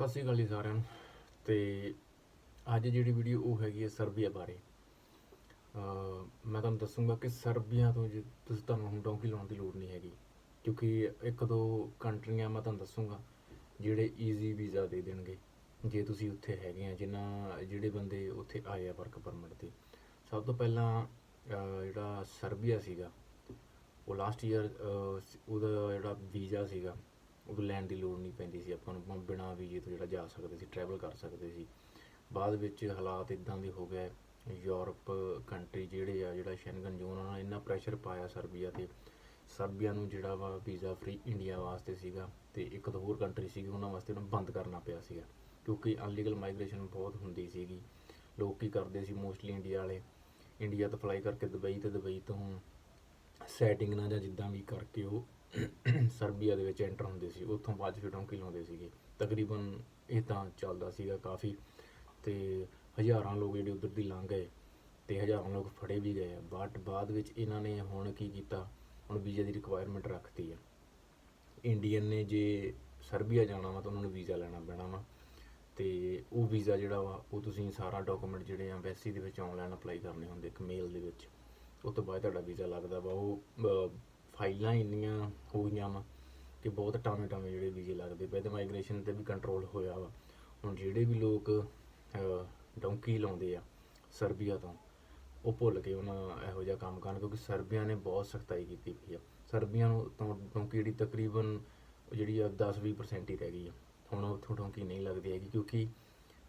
ਸਤਿ ਸ਼੍ਰੀ ਅਕਾਲ ਜੀ ਸਾਰਿਆਂ ਨੂੰ। ਤੇ ਅੱਜ ਜਿਹੜੀ ਵੀਡੀਓ ਉਹ ਹੈਗੀ ਹੈ ਸਰਬੀਆ ਬਾਰੇ। ਮੈਂ ਤੁਹਾਨੂੰ ਦੱਸੂਗਾ ਕਿ ਸਰਬੀਆ ਤੋਂ ਜੇ ਤੁਸੀਂ ਤੁਹਾਨੂੰ ਹੁਣ ਡੌਂਕੀ ਲਾਉਣ ਦੀ ਲੋੜ ਨਹੀਂ ਹੈਗੀ। ਕਿਉਂਕਿ ਇੱਕ ਦੋ ਕੰਟਰੀਆਂ ਮੈਂ ਤੁਹਾਨੂੰ ਦੱਸੂਗਾ ਜਿਹੜੇ ਈਜ਼ੀ ਵੀਜ਼ਾ ਦੇ ਦੇਣਗੇ, ਜੇ ਤੁਸੀਂ ਉੱਥੇ ਹੈਗੇ ਆ ਜਿਨ੍ਹਾਂ ਜਿਹੜੇ ਬੰਦੇ ਉੱਥੇ ਆਏ ਆ ਵਰਕ ਪਰਮਿਟ ਤੇ। ਸਭ ਤੋਂ ਪਹਿਲਾਂ ਜਿਹੜਾ ਸਰਬੀਆ ਸੀਗਾ, ਉਹ ਲਾਸਟ ਈਅਰ ਉਹਦਾ ਜਿਹੜਾ ਵੀਜ਼ਾ ਸੀਗਾ ਉਹ ਲੈਣ ਦੀ ਲੋੜ ਨਹੀਂ ਪੈਂਦੀ ਸੀ, ਆਪਾਂ ਨੂੰ ਆਪਾਂ ਬਿਨਾਂ ਵੀਜ਼ੇ ਤੋਂ ਜਿਹੜਾ ਜਾ ਸਕਦੇ ਸੀ ਟਰੈਵਲ ਕਰ ਸਕਦੇ ਸੀ। ਬਾਅਦ ਵਿੱਚ ਹਾਲਾਤ ਇਦਾਂ ਦੇ ਹੋ ਗਏ, ਯੂਰਪ ਕੰਟਰੀ ਜਿਹੜੇ ਆ, ਜਿਹੜਾ ਸ਼ੈਂਗਨ ਜ਼ੋਨ ਉਹਨਾਂ ਨੇ ਇੰਨਾ ਪ੍ਰੈਸ਼ਰ ਪਾਇਆ ਸਰਬੀਆ ਤੇ। ਸਰਬੀਆ ਨੂੰ ਜਿਹੜਾ ਵਾ ਵੀਜ਼ਾ ਫ੍ਰੀ ਇੰਡੀਆ ਵਾਸਤੇ ਸੀਗਾ ਤੇ ਇੱਕ ਦੋ ਹੋਰ ਕੰਟਰੀ ਸੀਗੀ, ਉਹਨਾਂ ਵਾਸਤੇ ਉਹਨੂੰ ਬੰਦ ਕਰਨਾ ਪਿਆ ਸੀਗਾ। ਕਿਉਂਕਿ ਅਨਲੀਗਲ ਮਾਈਗ੍ਰੇਸ਼ਨ ਬਹੁਤ ਹੁੰਦੀ ਸੀਗੀ। ਲੋਕ ਕੀ ਕਰਦੇ ਸੀ ਮੋਸਟਲੀ ਇੰਡੀਆ ਵਾਲੇ। ਇੰਡੀਆ ਤੋਂ ਫਲਾਈ ਕਰਕੇ ਦੁਬਈ ਤੇ ਦੁਬਈ ਤੋਂ ਸੈਟਿੰਗ ਨਾਲ ਜਾਂ ਜਿੱਦਾਂ ਵੀ ਕਰਕੇ ਉਹ ਸਰਬੀਆ ਦੇ ਵਿੱਚ ਐਂਟਰ ਹੁੰਦੇ ਸੀ, ਉੱਥੋਂ ਬਾਅਦ 'ਚ ਫਿਰ ਡੌਂਕੀ ਲਾਉਂਦੇ ਸੀਗੇ। ਤਕਰੀਬਨ ਇਹ ਤਾਂ ਚੱਲਦਾ ਸੀਗਾ ਕਾਫੀ, ਤੇ ਹਜ਼ਾਰਾਂ ਲੋਕ ਜਿਹੜੇ ਉਧਰ ਦੀ ਲੰਘ ਗਏ, ਤੇ ਹਜ਼ਾਰਾਂ ਲੋਕ ਫੜੇ ਵੀ ਗਏ। ਆ ਬਟ ਬਾਅਦ ਵਿੱਚ ਇਹਨਾਂ ਨੇ ਹੁਣ ਕੀ ਕੀਤਾ? ਹੁਣ ਵੀਜ਼ੇ ਦੀ ਰਿਕੁਆਇਰਮੈਂਟ ਰੱਖਤੀ ਆ। ਇੰਡੀਅਨ ਨੇ ਜੇ ਸਰਬੀਆ ਜਾਣਾ ਵਾ ਤਾਂ ਉਹਨਾਂ ਨੂੰ ਵੀਜ਼ਾ ਲੈਣਾ ਪੈਣਾ ਵਾ। ਤੇ ਉਹ ਵੀਜ਼ਾ ਜਿਹੜਾ ਵਾ, ਉਹ ਤੁਸੀਂ ਸਾਰਾ ਡਾਕੂਮੈਂਟ ਜਿਹੜੇ ਆ ਐਮਬੈਸੀ ਦੇ ਵਿੱਚ ਆਨਲਾਈਨ ਅਪਲਾਈ ਕਰਨੇ ਹੁੰਦੇ, ਇੱਕ ਮੇਲ ਦੇ ਵਿੱਚ। ਉਸ ਤੋਂ ਬਾਅਦ ਤੁਹਾਡਾ ਵੀਜ਼ਾ ਲੱਗਦਾ ਵਾ। ਉਹ ਫਾਈਲਾਂ ਇੰਨੀਆਂ ਹੋ ਗਈਆਂ ਵਾ ਕਿ ਬਹੁਤ ਟਾਵੇਂ ਟਾਵੇਂ ਜਿਹੜੇ ਵੀਜ਼ੇ ਲੱਗਦੇ ਪਏ ਤੇ ਮਾਈਗ੍ਰੇਸ਼ਨ ਤੇ ਵੀ ਕੰਟਰੋਲ ਹੋਇਆ ਵਾ। ਹੁਣ ਜਿਹੜੇ ਵੀ ਲੋਕ ਡੌਂਕੀ ਲਾਉਂਦੇ ਆ ਸਰਬੀਆ ਤੋਂ, ਉਹ ਭੁੱਲ ਕੇ ਉਹਨਾਂ ਇਹੋ ਜਿਹਾ ਕੰਮ ਕਰਨ ਕਿਉਂਕਿ ਸਰਬੀਆ ਨੇ ਬਹੁਤ ਸਖਤਾਈ ਕੀਤੀ ਪਈ ਆ। ਸਰਬੀਆ ਨੂੰ ਤੋਂ ਡੌਂਕੀ ਜਿਹੜੀ ਤਕਰੀਬਨ ਜਿਹੜੀ ਆ 10-20% ਹੀ ਰਹਿ ਗਈ ਆ। ਹੁਣ ਉੱਥੋਂ ਡੌਂਕੀ ਨਹੀਂ ਲੱਗਦੀ ਹੈਗੀ ਕਿਉਂਕਿ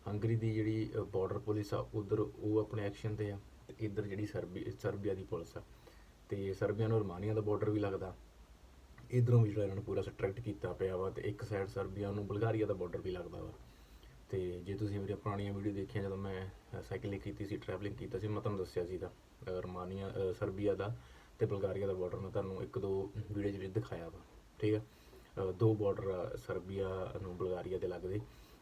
ਹੰਗਰੀ ਦੀ ਜਿਹੜੀ ਬਾਰਡਰ ਪੁਲਿਸ ਆ, ਉਧਰ ਉਹ ਆਪਣੇ ਐਕਸ਼ਨ ਤੇ ਆ ਤੇ ਇੱਧਰ ਜਿਹੜੀ ਸਰਬੀ, ਸਰਬੀਆ ਦੀ ਪੁਲਿਸ ਆ। ਤੇ ਸਰਬੀਆ ਨੂੰ ਰਮਾਨੀਆ ਦਾ ਬਾਰਡਰ ਵੀ ਲੱਗਦਾ। ਇਧਰੋਂ ਵੀ ਜਿਹੜਾ ਇਹਨਾਂ ਨੂੰ ਪੂਰਾ ਸਟ੍ਰਿਕਟ ਕੀਤਾ ਪਿਆ ਵਾ ਤੇ ਇੱਕ ਸਾਈਡ ਸਰਬੀਆ ਨੂੰ ਬਲਗਾਰੀਆ ਦਾ ਬਾਰਡਰ ਵੀ ਲੱਗਦਾ ਵਾ। ਤੇ ਜੇ ਤੁਸੀਂ ਮੇਰੀਆਂ ਪੁਰਾਣੀਆਂ ਵੀਡੀਓ ਦੇਖੀਆਂ, ਜਦੋਂ ਮੈਂ ਸਾਈਕਲਿੰਗ ਕੀਤੀ ਸੀ ਟਰੈਵਲਿੰਗ ਕੀਤਾ ਸੀ, ਮੈਂ ਤੁਹਾਨੂੰ ਦੱਸਿਆ ਸੀ ਦਾ ਰਮਾਨੀਆ ਸਰਬੀਆ ਦਾ ਤੇ ਬਲਗਾਰੀਆ ਦਾ ਬਾਰਡਰ ਮੈਂ ਤੁਹਾਨੂੰ ਇੱਕ ਦੋ ਵੀਡੀਓ ਵਿੱਚ ਦਿਖਾਇਆ ਵਾ। ਠੀਕ ਆ? ਦੋ ਬਾਰਡਰ ਸਰਬੀਆ ਨੂੰ ਬਲਗਾਰੀਆ ਦੇ ਲੱਗਦੇ।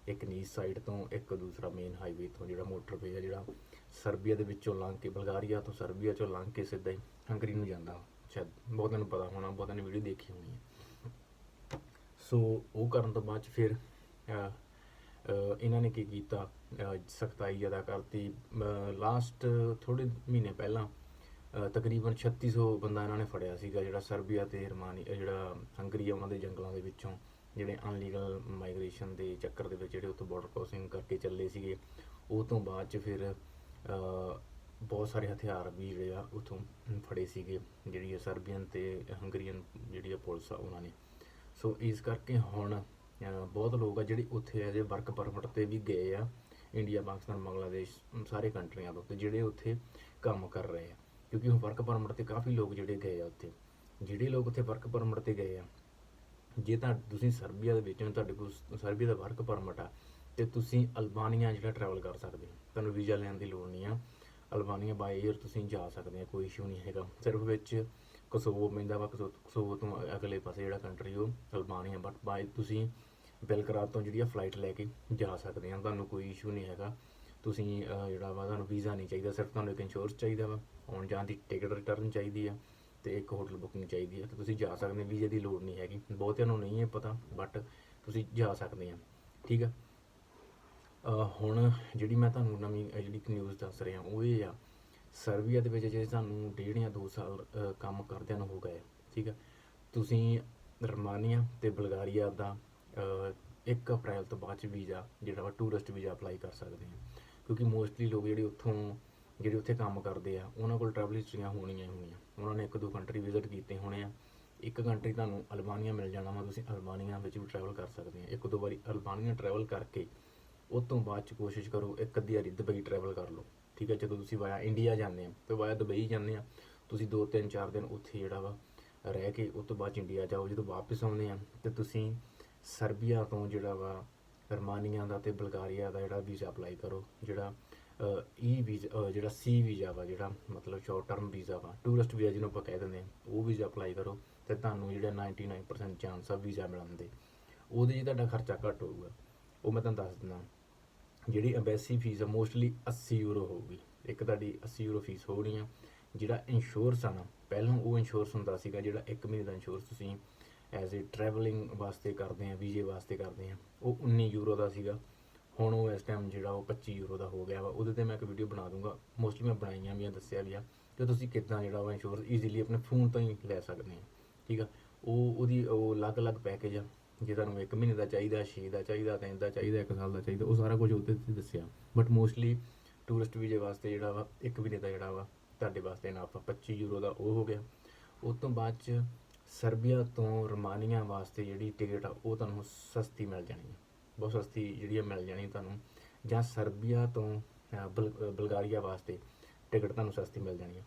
ਇੱਕ ਨੀਸ ਸਾਈਡ ਤੋਂ, ਇੱਕ ਦੂਸਰਾ ਮੇਨ ਹਾਈਵੇ ਤੋਂ, ਜਿਹੜਾ ਮੋਟਰਵੇ ਆ ਜਿਹੜਾ ਸਰਬੀਆ ਦੇ ਵਿੱਚੋਂ ਲੰਘ ਕੇ ਬਲਗਾਰੀਆ ਤੋਂ ਸਰਬੀਆ ਚੋਂ ਲੰਘ ਕੇ ਸਿੱਧਾ ਹੀ ਹੰਗਰੀ ਨੂੰ ਜਾਂਦਾ। ਸ਼ਾਇਦ ਬਹੁਤਾਂ ਨੂੰ ਪਤਾ ਹੋਣਾ ਬਹੁਤਾਂ ਨੇ ਵੀਡੀਓ ਦੇਖੀ ਹੋਣੀ ਹੈ। ਸੋ ਉਹ ਕਰਨ ਤੋਂ ਬਾਅਦ 'ਚ ਫਿਰ ਇਹਨਾਂ ਨੇ ਕੀ ਕੀਤਾ? ਸਖਤਾਈ ਜ਼ਿਆਦਾ ਕਰਤੀ। ਲਾਸਟ ਥੋੜੇ ਮਹੀਨੇ ਪਹਿਲਾਂ ਅਹ, ਤਕਰੀਬਨ 3600 ਬੰਦਾ ਇਹਨਾਂ ਨੇ ਫੜਿਆ ਸੀਗਾ ਜਿਹੜਾ ਸਰਬੀਆ ਤੇ ਰਮਾਨੀ ਜਿਹੜਾ ਹੰਗਰੀ ਆ ਉਹਨਾਂ ਦੇ ਜੰਗਲਾਂ ਦੇ ਵਿੱਚੋਂ ਜਿਹੜੇ ਅਨਲੀਗਲ ਮਾਈਗ੍ਰੇਸ਼ਨ ਦੇ ਚੱਕਰ ਦੇ ਵਿੱਚ ਜਿਹੜੇ ਉੱਥੋਂ ਬਾਰਡਰ ਕ੍ਰੋਸਿੰਗ ਕਰਕੇ ਚੱਲੇ ਸੀਗੇ। ਉਹ ਤੋਂ ਬਾਅਦ ਚ ਫਿਰ ਬਹੁਤ ਸਾਰੇ ਹਥਿਆਰ ਵੀ ਜਿਹੜੇ ਆ ਉੱਥੋਂ ਫੜੇ ਸੀਗੇ, ਜਿਹੜੀ ਇਹ ਸਰਬੀਅਨ ਤੇ ਹੰਗਰੀਅਨ ਜਿਹੜੀ ਆ ਪੁਲਿਸ ਆ ਉਹਨਾਂ ਨੇ। ਸੋ ਇਸ ਕਰਕੇ ਹੁਣ ਬਹੁਤ ਲੋਕ ਆ ਜਿਹੜੇ ਉੱਥੇ ਅਜੇ ਵਰਕ ਪਰਮਿਟ ਤੇ ਵੀ ਗਏ ਆ, ਇੰਡੀਆ, ਪਾਕਿਸਤਾਨ, ਬੰਗਲਾਦੇਸ਼, ਸਾਰੇ ਕੰਟਰੀਆਂ ਤੋਂ, ਤੇ ਜਿਹੜੇ ਉੱਥੇ ਕੰਮ ਕਰ ਰਹੇ ਆ। ਕਿਉਂਕਿ ਹੁਣ ਵਰਕ ਪਰਮਿਟ ਤੇ ਕਾਫੀ ਲੋਕ ਜਿਹੜੇ ਗਏ ਆ ਉੱਥੇ। ਜਿਹੜੇ ਲੋਕ ਉੱਥੇ ਵਰਕ ਪਰਮਿਟ ਤੇ ਗਏ ਆ, ਜੇ ਤਾਂ ਤੁਸੀਂ ਸਰਬੀਆ ਦੇ ਵਿੱਚ ਹੋ, ਤੁਹਾਡੇ ਕੋਲ ਸਰਬੀਆ ਦਾ ਵਰਕ ਪਰਮਿਟ ਆ ਤੇ ਤੁਸੀਂ ਅਲਬਾਨੀਆ ਜਿਹੜਾ ਟਰੈਵਲ ਕਰ ਸਕਦੇ ਹੋ। ਤੁਹਾਨੂੰ ਵੀਜ਼ਾ ਲੈਣ ਦੀ ਲੋੜ ਨਹੀਂ ਆ। ਅਲਬਾਨੀਆ ਬਾਈ 에ਅਰ ਤੁਸੀਂ ਜਾ ਸਕਦੇ ਆ ਕੋਈ ਇਸ਼ੂ ਨਹੀਂ ਹੈਗਾ। ਸਿਰਫ ਵਿੱਚ ਕਸੋਵੋ ਪੈਂਦਾ ਵਾ ਕਸੋ- ਕਸੋਵੋ ਤੋਂ ਅਗਲੇ ਪਾਸੇ ਜਿਹੜਾ ਕੰਟਰੀ ਉਹ ਅਲਬਾਨੀਆ ਬਟ ਬਾਈ ਤੁਸੀਂ ਬੈਲਗਰਾਦ ਤੋਂ ਜਿਹੜੀ ਆ ਫਲਾਈਟ ਲੈ ਕੇ ਜਾ ਸਕਦੇ ਆ ਤੁਹਾਨੂੰ ਕੋਈ ਇਸ਼ੂ ਨਹੀਂ ਹੈਗਾ। ਤੁਸੀਂ ਜਿਹੜਾ ਵਾ, ਤੁਹਾਨੂੰ ਵੀਜ਼ਾ ਨਹੀਂ ਚਾਹੀਦਾ। ਸਿਰਫ ਤੁਹਾਨੂੰ ਇੱਕ ਇੰਸ਼ੋਰੈਂਸ ਚਾਹੀਦਾ ਵਾ। ਆਉਣ ਜਾਣ ਦੀ ਟਿਕਟ ਰਿਟਰਨ ਚਾਹੀਦੀ ਆ ਤੇ ਇੱਕ ਹੋਟਲ ਬੁਕਿੰਗ ਚਾਹੀਦੀ ਆ। ਤੇ ਤੁਸੀਂ ਜਾ ਸਕਦੇ ਵੀਜ਼ੇ ਦੀ ਲੋੜ ਨਹੀਂ ਹੈਗੀ। ਬਹੁਤਿਆਂ ਨੂੰ ਨਹੀਂ ਹੈ ਪਤਾ ਬਟ ਤੁਸੀਂ ਜਾ ਸਕਦੇ ਆ ਠੀਕ ਆ? ਹੁਣ ਜਿਹੜੀ ਮੈਂ ਤੁਹਾਨੂੰ ਨਵੀਂ ਜਿਹੜੀ ਨਿਊਜ਼ ਦੱਸ ਰਿਹਾ, ਉਹ ਇਹ ਆ, ਸਰਬੀਆ ਦੇ ਵਿੱਚ ਜੇ ਤੁਹਾਨੂੰ ਡੇਢ ਜਾਂ 2 ਸਾਲ ਕੰਮ ਕਰਦਿਆਂ ਨੂੰ ਹੋ ਗਏ, ਠੀਕ ਹੈ ਤੁਸੀਂ ਰਮਾਨੀਆ ਤੇ ਬਲਗਾਰੀਆ ਦਾ 1 ਅਪ੍ਰੈਲ ਤੋਂ ਬਾਅਦ ਚ ਵੀਜ਼ਾ, ਜਿਹੜਾ ਵਾ ਟੂਰਿਸਟ ਵੀਜ਼ਾ ਅਪਲਾਈ ਕਰ ਸਕਦੇ ਆ, ਕਿਉਂਕਿ ਮੋਸਟਲੀ ਲੋਕ ਜਿਹੜੇ ਉੱਥੋਂ, ਜਿਹੜੇ ਉੱਥੇ ਕੰਮ ਕਰਦੇ ਆ, ਉਹਨਾਂ ਕੋਲ ਟਰੈਵਲ ਹਿਸਟਰੀਆਂ ਹੋਣੀਆਂ ਹੀ ਹੋਣੀਆਂ, ਉਹਨਾਂ ਨੇ ਇੱਕ ਦੋ ਕੰਟਰੀ ਵਿਜ਼ਿਟ ਕੀਤੇ ਹੋਣੇ ਆ, ਇੱਕ ਕੰਟਰੀ ਤੁਹਾਨੂੰ ਅਲਬਾਨੀਆ ਮਿਲ ਜਾਣਾ ਵਾ, ਤੁਸੀਂ ਅਲਬਾਨੀਆ ਵਿੱਚ ਵੀ ਟਰੈਵਲ ਕਰ ਸਕਦੇ ਆ, ਇੱਕ ਦੋ ਵਾਰੀ ਅਲਬਾਨੀਆ ਟਰੈਵਲ ਕਰਕੇ ਉਹ ਤੋਂ ਬਾਅਦ ਚ ਕੋਸ਼ਿਸ਼ ਕਰੋ ਇੱਕ ਅੱਧੀ ਵਾਰੀ ਦੁਬਈ ਟਰੈਵਲ ਕਰ ਲਓ। ਠੀਕ ਹੈ, ਜਦੋਂ ਤੁਸੀਂ ਵਾਇਆ ਇੰਡੀਆ ਜਾਂਦੇ ਆ ਤੇ ਵਾਇਆ ਦੁਬਈ ਜਾਂਦੇ ਆ ਤੁਸੀਂ 2 3 4 ਦਿਨ ਉੱਥੇ ਜਿਹੜਾ ਵਾ ਰਹਿ ਕੇ ਉਸ ਤੋਂ ਬਾਅਦ 'ਚ ਇੰਡੀਆ ਜਾਓ। ਜਦੋਂ ਵਾਪਸ ਆਉਂਦੇ ਆ, ਤੇ ਤੁਸੀਂ ਸਰਬੀਆ ਤੋਂ ਜਿਹੜਾ ਵਾ ਰਮਾਨੀਆ ਦਾ ਤੇ ਬਲਗਾਰੀਆ ਦਾ ਜਿਹੜਾ ਵੀਜ਼ਾ ਅਪਲਾਈ ਕਰੋ। ਜਿਹੜਾ ਈ ਵੀਜ਼ਾ ਜਿਹੜਾ ਸੀ ਵੀਜ਼ਾ ਵਾ, ਜਿਹੜਾ ਮਤਲਬ ਸ਼ਾਰਟ ਟਰਮ ਵੀਜ਼ਾ ਵਾ ਟੂਰਿਸਟ ਵੀਜ਼ਾ ਜਿਹਨੂੰ ਆਪਾਂ ਕਹਿ ਦਿੰਦੇ ਆ, ਉਹ ਵੀਜ਼ਾ ਅਪਲਾਈ ਕਰੋ ਤੇ ਤੁਹਾਨੂੰ ਜਿਹੜਾ 99% ਚਾਂਸ ਆ ਵੀਜ਼ਾ ਮਿਲਣ ਦੇ। ਉਹਦੇ 'ਚ ਤੁਹਾਡਾ ਖਰਚਾ ਘੱਟ ਹੋਊਗਾ। ਉਹ ਮੈਂ ਤੁਹਾਨੂੰ ਦੱਸ ਦਿੰਦਾ। ਜਿਹੜੀ ਐਮਬੈਸੀ ਫੀਸ ਆ ਮੋਸਟਲੀ 80 ਯੂਰੋ ਹੋਊਗੀ। ਇੱਕ ਤੁਹਾਡੀ 80 ਯੂਰੋ ਫੀਸ ਹੋਣੀ ਆ। ਜਿਹੜਾ ਇੰਸ਼ੋਰੈਂਸ ਆ ਨਾ, ਪਹਿਲਾਂ ਉਹ ਇੰਸ਼ੋਰੈਂਸ ਹੁੰਦਾ ਸੀਗਾ, ਜਿਹੜਾ 1 ਮਹੀਨੇ ਦਾ ਇੰਸ਼ੋਰੈਂਸ ਤੁਸੀਂ ਐਜ਼ ਅ ਟਰੈਵਲਿੰਗ ਵਾਸਤੇ ਕਰਦੇ ਆ, ਵੀਜ਼ੇ ਵਾਸਤੇ ਕਰਦੇ ਆ, ਉਹ 19 ਯੂਰੋ ਦਾ ਸੀਗਾ। ਹੁਣ ਉਹ ਇਸ ਟਾਈਮ ਜਿਹੜਾ ਉਹ 25 ਯੂਰੋ ਦਾ ਹੋ ਗਿਆ ਵਾ। ਉਹਦੇ ਤੇ ਮੈਂ ਇੱਕ ਵੀਡੀਓ ਬਣਾ ਦੂੰਗਾ। ਮੋਸਟਲੀ ਮੈਂ ਬਣਾਈਆਂ ਵੀ ਆ, ਦੱਸਿਆ ਵੀ ਆ ਕਿ ਤੁਸੀਂ ਕਿੱਦਾਂ ਜਿਹੜਾ ਉਹ ਇੰਸ਼ੋਰੈਂਸ ਈਜ਼ੀਲੀ ਆਪਣੇ ਫੋਨ ਤੋਂ ਹੀ ਲੈ ਸਕਦੇ ਆ। ਠੀਕ ਆ? ਉਹ ਉਹਦੀ ਉਹ ਅਲੱਗ-ਅਲੱਗ ਪੈਕੇਜ ਆ। ਜੇ ਤੁਹਾਨੂੰ 1 ਮਹੀਨੇ ਦਾ ਚਾਹੀਦਾ 6 ਦਾ ਚਾਹੀਦਾ 3 ਦਾ ਚਾਹੀਦਾ 1 ਸਾਲ ਦਾ ਚਾਹੀਦਾ, ਉਹ ਸਾਰਾ ਕੁਝ ਉਹਦੇ ਤੇ ਦੱਸਿਆ। ਬਟ ਮੋਸਟਲੀ ਟੂਰਿਸਟ ਵੀਜ਼ੇ ਵਾਸਤੇ ਜਿਹੜਾ ਵਾ 1 ਮਹੀਨੇ ਦਾ ਜਿਹੜਾ ਵਾ, ਤੁਹਾਡੇ ਵਾਸਤੇ ਨਾ ਆਪਾਂ 25 ਯੂਰੋ ਦਾ ਉਹ ਹੋ ਗਿਆ। ਉਸ ਤੋਂ ਬਾਅਦ ਚ ਸਰਬੀਆ ਤੋਂ ਰੋਮਾਨੀਆ ਵਾਸਤੇ ਜਿਹੜੀ ਟਿਕਟ ਆ, ਉਹ ਤੁਹਾਨੂੰ ਸਸਤੀ ਮਿਲ ਜਾਣੀ ਹੈ ਬਹੁਤ ਸਸਤੀ ਜਿਹੜੀ ਆ ਮਿਲ ਜਾਣੀ ਤੁਹਾਨੂੰ। ਜਾਂ ਸਰਬੀਆ ਤੋਂ ਬਲ- ਬਲਗਾਰੀਆ ਵਾਸਤੇ ਟਿਕਟ ਤੁਹਾਨੂੰ ਸਸਤੀ ਮਿਲ ਜਾਣੀ ਹੈ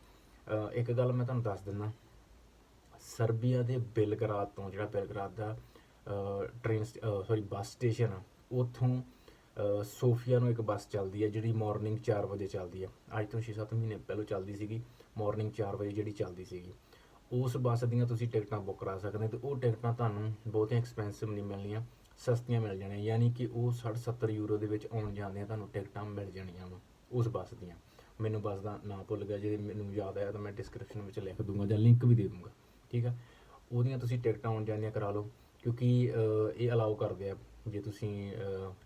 ਇੱਕ ਗੱਲ ਮੈਂ ਤੁਹਾਨੂੰ ਦੱਸ ਦਿੰਦਾ। ਸਰਬੀਆ ਦੇ ਬੇਲਗਰਾਦ ਤੋਂ ਜਿਹੜਾ ਬੇਲਗਰਾਦ ਦਾ ਟ੍ਰੇਨ ਸੌਰੀ ਬੱਸ ਸਟੇਸ਼ਨ ਆ। ਉੱਥੋਂ ਸੋਫੀਆ ਨੂੰ ਇੱਕ ਬੱਸ ਚੱਲਦੀ ਹੈ ਜਿਹੜੀ ਮਾਰਨਿੰਗ 4 ਵਜੇ ਚੱਲਦੀ ਹੈ ਅੱਜ ਤੋਂ 6-7 ਮਹੀਨੇ ਪਹਿਲਾਂ ਚੱਲਦੀ ਸੀਗੀ ਮਾਰਨਿੰਗ 4 ਵਜੇ ਜਿਹੜੀ ਚੱਲਦੀ ਸੀਗੀ। ਉਸ ਬੱਸ ਦੀਆਂ ਤੁਸੀਂ ਟਿਕਟਾਂ ਬੁੱਕ ਕਰਾ ਸਕਦੇ ਹੋ ਤੇ ਉਹ ਟਿਕਟਾਂ ਤੁਹਾਨੂੰ ਬਹੁਤੀਆਂ ਐਕਸਪੈਂਸਿਵ ਨਹੀਂ ਮਿਲਣੀਆਂ, ਸਸਤੀਆਂ ਮਿਲ ਜਾਣੀਆਂ। ਯਾਨੀ ਕਿ ਉਹ 60-70 ਯੂਰੋ ਦੇ ਵਿੱਚ ਆਉਣ ਜਾਂਦੀਆਂ ਤੁਹਾਨੂੰ ਟਿਕਟਾਂ ਮਿਲ ਜਾਣੀਆਂ ਵਾ, ਉਸ ਬੱਸ ਦੀਆਂ। ਮੈਨੂੰ ਬੱਸ ਦਾ ਨਾਮ ਭੁੱਲ ਗਿਆ ਜੇ ਮੈਨੂੰ ਯਾਦ ਆਇਆ ਤਾਂ ਮੈਂ ਡਿਸਕ੍ਰਿਪਸ਼ਨ ਵਿੱਚ ਲਿਖ ਦੂੰਗਾ ਜਾਂ ਲਿੰਕ ਵੀ ਦੇ ਦੂੰਗਾ, ਠੀਕ ਆ? ਉਹਦੀਆਂ ਤੁਸੀਂ ਟਿਕਟਾਂ ਆਉਣ ਜਾਂਦੀਆਂ ਕਰਾ ਲਓ। ਕਿਉਂਕਿ ਇਹ ਅਲਾਉ ਕਰਦੇ ਆ, ਜੇ ਤੁਸੀਂ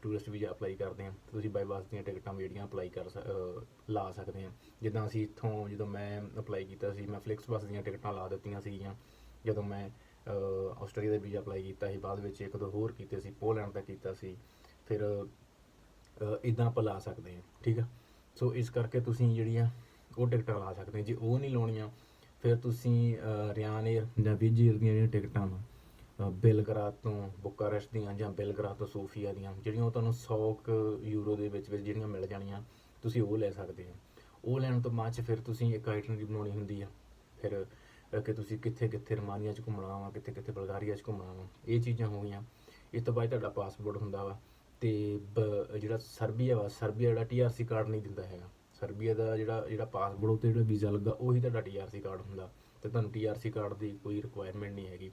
ਟੂਰਿਸਟ ਵੀਜ਼ਾ ਅਪਲਾਈ ਕਰਦੇ ਆ ਤੁਸੀਂ ਬਾਈ ਦੀਆਂ ਟਿਕਟਾਂ ਵੀ ਜਿਹੜੀਆਂ ਅਪਲਾਈ ਕਰ ਸ- ਲਾ ਸਕਦੇ ਆ। ਜਿੱਦਾਂ ਅਸੀਂ ਇੱਥੋਂ, ਜਦੋਂ ਮੈਂ ਅਪਲਾਈ ਕੀਤਾ ਸੀ, ਮੈਂ ਫਲਿਕਸ ਬੱਸ ਦੀਆਂ ਟਿਕਟਾਂ ਲਾ ਦਿੱਤੀਆਂ ਸੀਗੀਆਂ। ਜਦੋਂ ਮੈਂ ਆਸਟ੍ਰੇਲੀਆ ਦਾ ਵੀਜ਼ਾ ਅਪਲਾਈ ਕੀਤਾ ਸੀ, ਬਾਅਦ ਵਿੱਚ ਇੱਕ ਦੋ ਹੋਰ ਕੀਤੇ ਸੀ, ਪੋਲੈਂਡ ਦਾ ਕੀਤਾ ਸੀ, ਫਿਰ ਇਦਾਂ ਆਪਾਂ ਲਾ ਸਕਦੇ ਹਾਂ ਠੀਕ ਆ? ਸੋ ਇਸ ਕਰਕੇ ਤੁਸੀਂ ਜਿਹੜੀਆਂ ਉਹ ਟਿਕਟਾਂ ਲਾ ਸਕਦੇ ਜੇ ਉਹ ਨਹੀਂ ਲਾਉਣੀਆਂ, ਫਿਰ ਤੁਸੀਂ ਰਿਆਨ 에ਅਰ ਜਾਂ ਵਿਜ 에ਅਰ ਦੀਆਂ ਜਿਹੜੀਆਂ ਟਿਕਟਾਂ ਵਾ ਬੇਲਗਰਾਦ ਤੋਂ ਬੁਕਾਰੈਸਟ ਦੀਆਂ ਜਾਂ ਬੇਲਗਰਾਦ ਤੋਂ ਸੋਫੀਆ ਦੀਆਂ, ਜਿਹੜੀਆਂ ਉਹ ਤੁਹਾਨੂੰ 100 ਕੁ ਯੂਰੋ ਦੇ ਵਿੱਚ ਵਿੱਚ ਜਿਹੜੀਆਂ ਮਿਲ ਜਾਣੀਆਂ, ਤੁਸੀਂ ਉਹ ਲੈ ਸਕਦੇ ਹੋ। ਉਹ ਲੈਣ ਤੋਂ ਬਾਅਦ ਚ ਫਿਰ ਤੁਸੀਂ ਇੱਕ ਆਈਟਨਰੀ ਬਣਾਉਣੀ ਹੁੰਦੀ ਆ। ਫਿਰ ਕਿ ਤੁਸੀਂ ਕਿੱਥੇ ਕਿੱਥੇ ਰਮਾਨੀਆ ਚ ਘੁੰਮਣਾ ਵਾ ਕਿੱਥੇ ਕਿੱਥੇ ਬਲਗਾਰੀਆ ਚ ਘੁੰਮਣਾ ਵਾ, ਇਹ ਚੀਜ਼ਾਂ ਹੋ ਗਈਆਂ। ਇਸ ਤੋਂ ਬਾਅਦ ਤੁਹਾਡਾ ਪਾਸਪੋਰਟ ਹੁੰਦਾ ਵਾ ਤੇ ਬ- ਜਿਹੜਾ ਸਰਬੀਆ ਵਾ, ਸਰਬੀਆ ਜਿਹੜਾ ਟੀਆਰਸੀ ਕਾਰਡ ਨਹੀਂ ਦਿੰਦਾ ਹੈਗਾ। ਸਰਬੀਆ ਦਾ ਜਿਹੜਾ ਜਿਹੜਾ ਪਾਸਪੋਰਟ ਉੱਤੇ ਜਿਹੜਾ ਵੀਜ਼ਾ ਲੱਗਾ, ਉਹੀ ਤੁਹਾਡਾ ਟੀਆਰਸੀ ਕਾਰਡ ਹੁੰਦਾ। ਤੇ ਤੁਹਾਨੂੰ ਟੀਆਰਸੀ ਕਾਰਡ ਦੀ ਕੋਈ ਰਿਕੁਆਇਰਮੈਂਟ ਨਹੀਂ ਹੈਗੀ।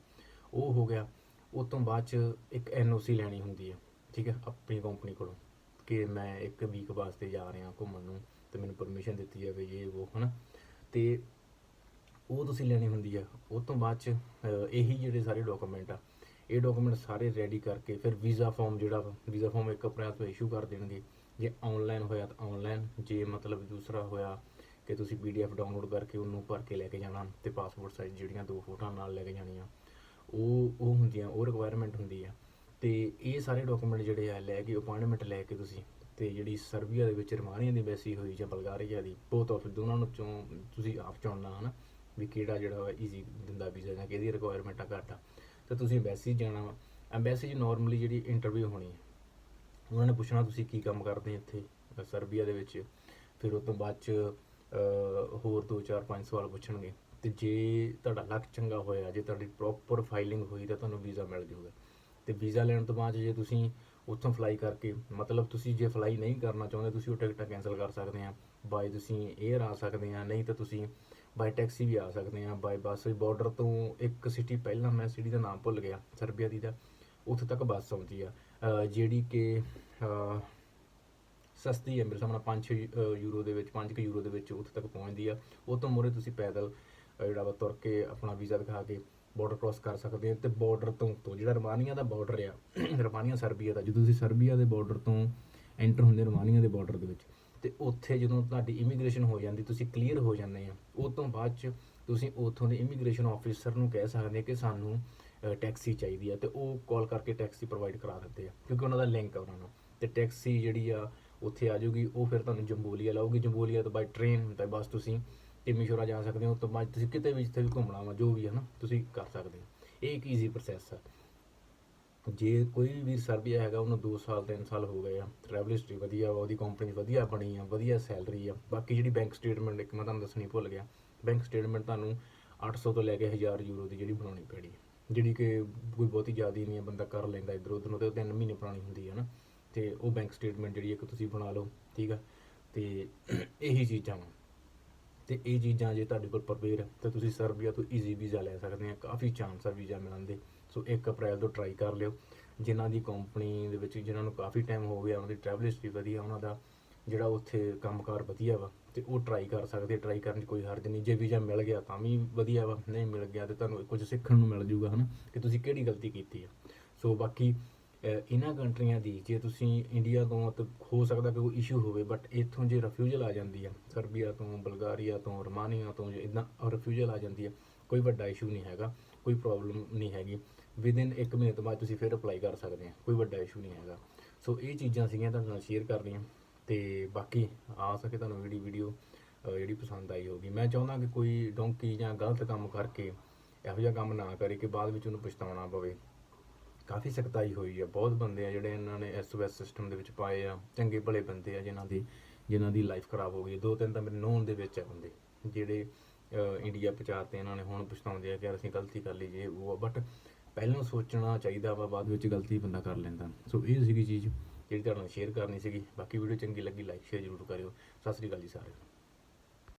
ਉਹ ਹੋ ਗਿਆ। ਉਸ ਤੋਂ ਬਾਅਦ ਚ ਇੱਕ ਐਨਓਸੀ ਲੈਣੀ ਹੁੰਦੀ ਹੈ, ਠੀਕ ਹੈ, ਆਪਣੀ ਕੰਪਨੀ ਕੋਲੋਂ ਕਿ ਮੈਂ ਇੱਕ ਵੀਕ ਵਾਸਤੇ ਜਾ ਰਿਹਾ ਘੁੰਮਣ ਨੂੰ ਤੇ ਮੈਨੂੰ ਪਰਮਿਸ਼ਨ ਦਿੱਤੀ ਜਾਵੇ ਇਹ ਉਹ ਹਨਾ। ਤੇ ਉਹ ਤੁਸੀਂ ਲੈਣੀ ਹੁੰਦੀ ਆ ਉਸ ਤੋਂ ਬਾਅਦ ਚ ਇਹੀ ਜਿਹੜੇ ਸਾਰੇ ਡਾਕੂਮੈਂਟ ਆ, ਇਹ ਡਾਕੂਮੈਂਟ ਸਾਰੇ ਰੈਡੀ ਕਰਕੇ ਫਿਰ ਵੀਜ਼ਾ ਫਾਰਮ ਜਿਹੜਾ ਵੀਜ਼ਾ ਫਾਰਮ ਇੱਕ ਅਪ੍ਰੈਲ ਤੋਂ ਇਸ਼ੂ ਕਰ ਦੇਣਗੇ। ਜੇ ਆਨਲਾਈਨ ਹੋਇਆ ਤਾਂ ਆਨਲਾਈਨ ਜੇ ਮਤਲਬ ਦੂਸਰਾ ਹੋਇਆ ਕਿ ਤੁਸੀਂ ਪੀਡੀਐਫ ਡਾਊਨਲੋਡ ਕਰਕੇ ਉਹਨੂੰ ਭਰ ਕੇ ਲੈ ਕੇ ਜਾਣਾ ਤੇ ਪਾਸਪੋਰਟ ਸਾਈਜ਼ ਜਿਹੜੀਆਂ ਦੋ ਫੋਟੋਆਂ ਨਾਲ ਲੈ ਕੇ ਜਾਣੀਆਂ ਉਹ ਉਹ ਹੁੰਦੀਆਂ, ਉਹ ਰਿਕੁਆਇਰਮੈਂਟ ਹੁੰਦੀ ਆ। ਤੇ ਇਹ ਸਾਰੇ ਡਾਕੂਮੈਂਟ ਜਿਹੜੇ ਆ, ਲੈ ਕੇ ਅਪਾਇੰਟਮੈਂਟ ਲੈ ਕੇ ਤੁਸੀਂ, ਤੇ ਜਿਹੜੀ ਸਰਬੀਆ ਦੇ ਵਿੱਚ ਰਮਾਨੀਆ ਦੀ ਬੈਸੀ ਹੋਈ ਜਾਂ ਬਲਗਾਰੀਆ ਦੀ, ਬਹੁਤ ਆਫ ਦੋਨਾਂ ਨੂੰ ਚੋਂ ਤੁਸੀਂ ਆਪ ਚੁਣਨਾ, ਹਨਾ, ਵੀ ਕਿਹੜਾ ਜਿਹੜਾ ਈਜ਼ੀ ਦਿੰਦਾ ਵੀਜ਼ਾ ਜਾਂ ਕਿਹਦੀ ਰਿਕੁਆਇਰਮੈਂਟ ਆ ਘੱਟ ਆ। ਤੇ ਤੁਸੀਂ ਐਮਬੈਸੀ ਜਾਣਾ ਵਾ। ਐਮਬੈਸੀ 'ਚ ਨਾਰਮਲੀ ਜਿਹੜੀ ਇੰਟਰਵਿਊ ਹੋਣੀ ਹੈ ਉਹਨਾਂ ਨੇ ਪੁੱਛਣਾ ਤੁਸੀਂ ਕੀ ਕੰਮ ਕਰਦੇ ਇੱਥੇ, ਸਰਬੀਆ ਦੇ ਵਿੱਚ। ਫਿਰ ਉਸ ਤੋਂ ਬਾਅਦ ਚ ਹੋਰ 2 4 5 ਸਵਾਲ ਪੁੱਛਣਗੇ। ਤੇ ਜੇ ਤੁਹਾਡਾ ਲੱਕ ਚੰਗਾ ਹੋਇਆ, ਜੇ ਤੁਹਾਡੀ ਪ੍ਰੋਪਰ ਫਾਈਲਿੰਗ ਹੋਈ ਤਾਂ ਤੁਹਾਨੂੰ ਵੀਜ਼ਾ ਮਿਲ ਜਾਊਗਾ ਤੇ ਵੀਜ਼ਾ ਲੈਣ ਤੋਂ ਬਾਅਦ ਜੇ ਤੁਸੀਂ ਉੱਥੋਂ ਫਲਾਈ ਕਰਕੇ, ਮਤਲਬ ਤੁਸੀਂ ਜੇ ਫਲਾਈ ਨਹੀਂ ਕਰਨਾ ਚਾਹੁੰਦੇ, ਤੁਸੀਂ ਉਹ ਟਿਕਟਾਂ ਕੈਨਸਲ ਕਰ ਸਕਦੇ ਆ ਬਾਈ ਤੁਸੀਂ 에ਅਰ ਆ ਸਕਦੇ ਆ ਨਹੀਂ ਤਾਂ ਤੁਸੀਂ ਬਾਈ ਟੈਕਸੀ ਵੀ ਆ ਸਕਦੇ ਆ ਬਾਈ ਬੱਸ ਬਾਰਡਰ ਤੋਂ ਇੱਕ ਸਿਟੀ ਪਹਿਲਾਂ ਮੈਂ ਸਿਟੀ ਦਾ ਨਾਮ ਭੁੱਲ ਗਿਆ, ਸਰਬੀਆ ਦੀ ਦਾ, ਉੱਥੇ ਤੱਕ ਬੱਸ ਆਉਂਦੀ ਆ। ਜਿਹੜੀ ਕਿ ਸਸਤੀ ਹੈ ਮੇਰੇ ਸਾਹਮਣੇ 5 ਯੂਰੋ ਦੇ ਵਿੱਚ 5 ਯੂਰੋ ਦੇ ਵਿੱਚ ਉੱਥੇ ਤੱਕ ਪਹੁੰਚਦੀ ਆ। ਉਹ ਤੋਂ ਮੋਰੇ ਤੁਸੀਂ ਪੈਦਲ ਜਿਹੜਾ ਵਾ ਤੁਰ ਕੇ ਆਪਣਾ ਵੀਜ਼ਾ ਦਿਖਾ ਕੇ ਬਾਰਡਰ ਕ੍ਰਾਸ ਕਰ ਸਕਦੇ ਆ ਤੇ ਬਾਰਡਰ ਤੋਂ ਤੋਂ, ਜਿਹੜਾ ਰਮਾਨੀਆ ਦਾ ਬਾਰਡਰ ਆ ਰਮਾਨੀਆ ਸਰਬੀਆ ਦਾ, ਜਦੋਂ ਤੁਸੀਂ ਸਰਬੀਆ ਦੇ ਬਾਰਡਰ ਤੋਂ ਐਂਟਰ ਹੁੰਦੇ ਰਮਾਨੀਆ ਦੇ ਬਾਰਡਰ ਦੇ ਵਿੱਚ, ਤੇ ਉੱਥੇ ਜਦੋਂ ਤੁਹਾਡੀ ਇਮੀਗ੍ਰੇਸ਼ਨ ਹੋ ਜਾਂਦੀ, ਤੁਸੀਂ ਕਲੀਅਰ ਹੋ ਜਾਂਦੇ ਆ, ਉਹ ਤੋਂ ਬਾਅਦ ਚ ਤੁਸੀਂ ਉੱਥੋਂ ਦੇ ਇਮੀਗ੍ਰੇਸ਼ਨ ਆਫੀਸਰ ਨੂੰ ਕਹਿ ਸਕਦੇ ਕਿ ਸਾਨੂੰ ਟੈਕਸੀ ਚਾਹੀਦੀ ਆ, ਤੇ ਉਹ ਕਾਲ ਕਰਕੇ ਟੈਕਸੀ ਪ੍ਰੋਵਾਈਡ ਕਰਾ ਦਿੰਦੇ ਆ, ਕਿਉਂਕਿ ਉਹਨਾਂ ਦਾ ਲਿੰਕ ਆ ਉਹਨਾਂ ਨੂੰ, ਤੇ ਟੈਕਸੀ ਜਿਹੜੀ ਆ, ਉੱਥੇ ਆ ਜਾਊਗੀ, ਉਹ ਫਿਰ ਤੁਹਾਨੂੰ ਜੰਬੋਲੀਆ ਲਾਊਗੀ, ਜੰਬੋਲੀਆ ਤੋਂ ਬਾਈ ਟ੍ਰੇਨ ਤੇ ਬਸ ਤੁਸੀਂ ਟਿਮੀਸ਼ੋਰਾ ਜਾ ਸਕਦੇ ਹੋ ਉਸ ਤੋਂ ਬਾਅਦ ਤੁਸੀਂ ਕਿਤੇ ਵੀ ਜਿੱਥੇ ਵੀ ਘੁੰਮਣਾ ਵਾ, ਜੋ ਵੀ ਹੈ ਨਾ, ਤੁਸੀਂ ਕਰ ਸਕਦੇ ਹੋ। ਇਹ ਇੱਕ ਈਜ਼ੀ ਪ੍ਰੋਸੈਸ ਆ। ਜੇ ਕੋਈ ਵੀ ਸਰਬੀਆ ਹੈਗਾ, ਉਹਨੂੰ 2 ਸਾਲ 3 ਸਾਲ ਹੋ ਗਏ ਆ ਟਰੈਵਲ ਹਿਸਟਰੀ ਵਧੀਆ ਵਾ, ਉਹਦੀ ਕੰਪਨੀ ਵਧੀਆ ਬਣੀ ਆ, ਵਧੀਆ ਸੈਲਰੀ ਆ। ਬਾਕੀ ਜਿਹੜੀ ਬੈਂਕ ਸਟੇਟਮੈਂਟ ਇੱਕ ਮੈਂ ਤੁਹਾਨੂੰ ਦੱਸਣੀ ਭੁੱਲ ਗਿਆ। ਬੈਂਕ ਸਟੇਟਮੈਂਟ ਤੁਹਾਨੂੰ 800 ਤੋਂ ਲੈ ਕੇ 1000 ਯੂਰੋ ਦੀ ਜਿਹੜੀ ਬਣਾਉਣੀ ਪੈਣੀ ਜਿਹੜੀ ਕਿ ਕੋਈ ਬਹੁਤੀ ਜ਼ਿਆਦਾ ਨਹੀਂ ਹੈ ਬੰਦਾ ਕਰ ਲੈਂਦਾ ਇਧਰ ਉਧਰ ਨੂੰ ਤੇ ਉਹ ਤਿੰਨ ਮਹੀਨੇ ਪੁਰਾਣੀ ਹੁੰਦੀ ਹੈ ਨਾ। ਤੇ ਉਹ ਬੈਂਕ ਸਟੇਟਮੈਂਟ ਜਿਹੜੀ ਇੱਕ ਤੁਸੀਂ ਬਣਾ ਲਓ, ਠੀਕ ਆ? ਤੇ ਇਹੀ ਚੀਜ਼ਾਂ ਵਾ। ਤੇ ਇਹ ਚੀਜ਼ਾਂ ਜੇ ਤੁਹਾਡੇ ਕੋਲ ਪ੍ਰਪੇਅਰ ਹੈ ਤਾਂ ਤੁਸੀਂ ਸਰਬੀਆ ਤੋਂ ਈਜ਼ੀ ਵੀਜ਼ਾ ਲੈ ਸਕਦੇ ਆ। ਕਾਫੀ ਚਾਂਸ ਆ ਵੀਜ਼ਾ ਮਿਲਣ ਦੇ। ਸੋ 1 ਅਪ੍ਰੈਲ ਤੋਂ ਟਰਾਈ ਕਰ ਲਿਓ। ਜਿਨ੍ਹਾਂ ਦੀ ਕੰਪਨੀ ਦੇ ਵਿੱਚ, ਜਿਨ੍ਹਾਂ ਨੂੰ ਕਾਫੀ ਟਾਈਮ ਹੋ ਗਿਆ ਉਹਨਾਂ ਦੀ ਟਰੈਵਲ ਹਿਸਟਰੀ ਵਧੀਆ, ਉਹਨਾਂ ਦਾ ਜਿਹੜਾ ਉੱਥੇ ਕੰਮਕਾਰ ਵਧੀਆ ਵਾ, ਤੇ ਉਹ ਟਰਾਈ ਕਰ ਸਕਦੇ ਟਰਾਈ ਕਰਨ 'ਚ ਕੋਈ ਹਰਜ ਨਹੀਂ। ਜੇ ਵੀਜ਼ਾ ਮਿਲ ਗਿਆ ਤਾਂ ਵੀ ਵਧੀਆ ਵਾ। ਨਹੀਂ ਮਿਲ ਗਿਆ ਤੇ ਤੁਹਾਨੂੰ ਕੁਝ ਸਿੱਖਣ ਨੂੰ ਮਿਲ ਜੂਗਾ, ਹਨਾ? ਕਿ ਤੁਸੀਂ ਕਿਹੜੀ ਗਲਤੀ ਕੀਤੀ ਆ? ਸੋ ਬਾਕੀ ਇਹਨਾਂ ਕੰਟਰੀਆਂ ਦੀ, ਜੇ ਤੁਸੀਂ ਇੰਡੀਆ ਤੋਂ ਤਾਂ ਹੋ ਸਕਦਾ ਕਿ ਕੋਈ ਇਸ਼ੂ ਹੋਵੇ ਬਟ ਇੱਥੋਂ ਜੇ ਰਿਫਿਊਜਲ ਆ ਜਾਂਦੀ ਆ, ਸਰਬੀਆ ਤੋਂ, ਬਲਗਾਰੀਆ ਤੋਂ, ਰੋਮਾਨੀਆ ਤੋਂ, ਜੇ ਇਦਾਂ ਰਿਫਿਊਜਲ ਆ ਜਾਂਦੀ ਆ, ਕੋਈ ਵੱਡਾ ਇਸ਼ੂ ਨਹੀਂ ਹੈਗਾ, ਕੋਈ ਪ੍ਰੋਬਲਮ ਨਹੀਂ ਹੈਗੀ। ਵਿਦਿਨ 1 ਮਹੀਨੇ ਤੋਂ ਬਾਅਦ ਤੁਸੀਂ ਫਿਰ ਅਪਲਾਈ ਕਰ ਸਕਦੇ ਆ, ਕੋਈ ਵੱਡਾ ਇਸ਼ੂ ਨਹੀਂ ਹੈਗਾ। ਸੋ ਇਹ ਚੀਜ਼ਾਂ ਸੀਗੀਆਂ ਤੁਹਾਡੇ ਨਾਲ ਸ਼ੇਅਰ ਕਰਨੀਆਂ, ਤੇ ਬਾਕੀ ਆ ਸਕੇ ਤੁਹਾਨੂੰ ਜਿਹੜੀ ਵੀਡੀਓ ਜਿਹੜੀ ਪਸੰਦ ਆਈ ਹੋਗੀ ਮੈਂ ਚਾਹੁੰਦਾ ਕਿ ਕੋਈ ਡੋਂਕੀ ਜਾਂ ਗਲਤ ਕੰਮ ਕਰਕੇ, ਇਹੋ ਜਿਹਾ ਕੰਮ ਨਾ ਕਰੇ ਕਿ ਬਾਅਦ ਵਿੱਚ ਉਹਨੂੰ ਪਛਤਾਉਣਾ ਪਵੇ। ਕਾਫੀ ਸਖਤਾਈ ਹੋਈ ਆ। ਬਹੁਤ ਬੰਦੇ ਆ ਜਿਹੜੇ ਇਹਨਾਂ ਨੇ ਐਸਓਐਸ ਸਿਸਟਮ ਦੇ ਵਿੱਚ ਪਾਏ ਆ। ਚੰਗੇ ਭਲੇ ਬੰਦੇ ਆ ਜਿਨ੍ਹਾਂ ਦੀ ਜਿਨ੍ਹਾਂ ਦੀ ਲਾਈਫ ਖਰਾਬ ਹੋ ਗਈ। ਦੋ ਤਿੰਨ ਤਾਂ ਮੇਰੇ ਨੋਨ ਦੇ ਵਿੱਚ ਆ ਬੰਦੇ, ਜਿਹੜੇ ਇੰਡੀਆ ਪਹੁੰਚਾਤੇ ਇਹਨਾਂ ਨੇ ਹੁਣ ਪਛਤਾਉਂਦੇ ਆ ਕਿ ਯਾਰ ਅਸੀਂ ਗਲਤੀ ਕਰ ਲਈ ਜੇ ਉਹ ਬਟ ਪਹਿਲਾਂ ਸੋਚਣਾ ਚਾਹੀਦਾ ਵਾ, ਬਾਅਦ ਵਿੱਚ ਗਲਤੀ ਬੰਦਾ ਕਰ ਲੈਂਦਾ। ਸੋ ਇਹ ਸੀਗੀ ਚੀਜ਼ ਜਿਹੜੀ ਤੁਹਾਡੇ ਨਾਲ ਸ਼ੇਅਰ ਕਰਨੀ ਸੀਗੀ। ਬਾਕੀ ਵੀਡੀਓ ਚੰਗੀ ਲੱਗੀ ਲਾਈਕ ਸ਼ੇਅਰ ਜ਼ਰੂਰ ਕਰਿਓ। ਸਤਿ ਸ੍ਰੀ ਅਕਾਲ ਜੀ ਸਾਰਿਆਂ ਨੂੰ।